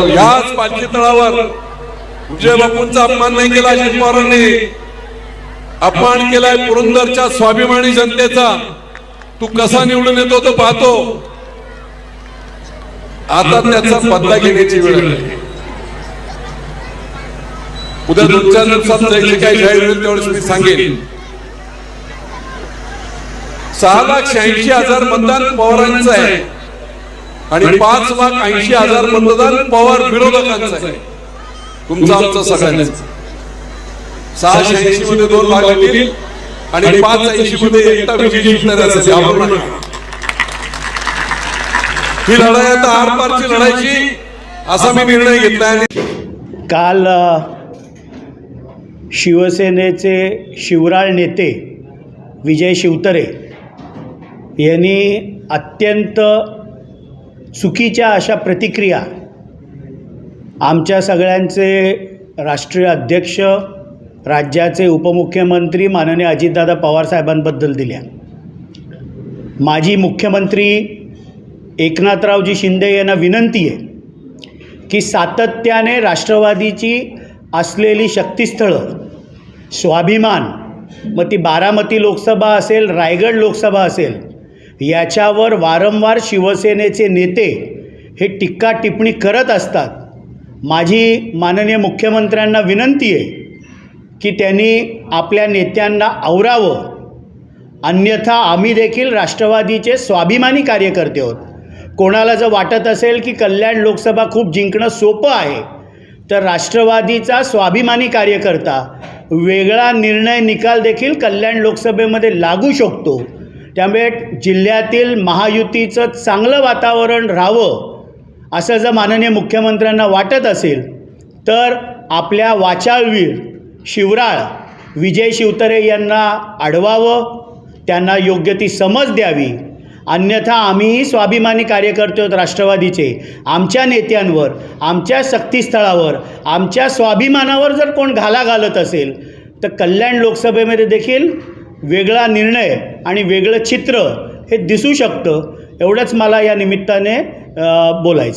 याच पालखी तळावर विजय बापूंचा अपमान नाही केला अजित पवारांनी. अपमान केलाय पुरंदरच्या स्वाभिमानी जनतेचा. तू कसा निवडून येतो तो पाहतो. आता त्याचा बदला घेण्याची वेळ आहे. उद्या दोन चार दिवसात जे काही जाहीर होईल तेवढेच मी सांगेन. सहा लाख शहाऐंशी हजार मतदान पवारांचं आहे. आणि पाच लाख ऐंशी हजार मतदान पवार विरोधकांचं आहे. तुमचं आमचं सगळ्यांचं सहाशे ऐंशी मध्ये दोन होतील. आणि पाच ऐंशी मध्ये एकटा विजय जिंकणार. ही लढाई आता आरपारची लढायची असा मी निर्णय घेतला आणि काल शिवसेनेचे शिवराळ नेते विजय शिवतरे यांनी अत्यंत चुकीच्या अशा प्रतिक्रिया आमच्या सगळ्यांचे राष्ट्रीय अध्यक्ष राज्याचे उपमुख्यमंत्री माननीय अजितदादा पवारसाहेबांबद्दल दिल्या. माजी मुख्यमंत्री एकनाथरावजी शिंदे यांना विनंती आहे की सातत्याने राष्ट्रवादीची असलेली शक्तिस्थळं स्वाभिमान मग ती बारामती लोकसभा असेल रायगड लोकसभा असेल याच्यावर वारंवार शिवसेनेचे नेते हे टिक्का टिप्पणी करत असतात. माझी माननीय मुख्यमंत्र्यांना विनंती आहे की त्यांनी आपल्या नेत्यांना आवरावं. अन्यथा आम्ही देखील राष्ट्रवादीचे स्वाभिमानी कार्यकर्ते आहोत. कोणाला जर वाटत असेल की कल्याण लोकसभा खूप जिंकणं सोपं आहे तर राष्ट्रवादीचा स्वाभिमानी कार्यकर्ता वेगळा निर्णय निकाल देखील कल्याण लोकसभेमध्ये लागू शकतो. त्यामुळे जिल्ह्यातील महायुतीचं चांगलं वातावरण राहावं असं जर माननीय मुख्यमंत्र्यांना वाटत असेल तर आपल्या वाचाळवीर शिवराळ विजय शिवतरे यांना अडवावं त्यांना योग्य ती समज द्यावी. अन्यथा आम्हीही स्वाभिमानी कार्यकर्ते आहोत राष्ट्रवादीचे. आमच्या नेत्यांवर आमच्या शक्तीस्थळावर आमच्या स्वाभिमानावर जर कोण घाला घालत असेल तर कल्याण लोकसभेमध्ये देखील वेगळा निर्णय आणि वेगळं चित्र हे दिसू शकतं एवढंच मला या निमित्ताने बोलायचं.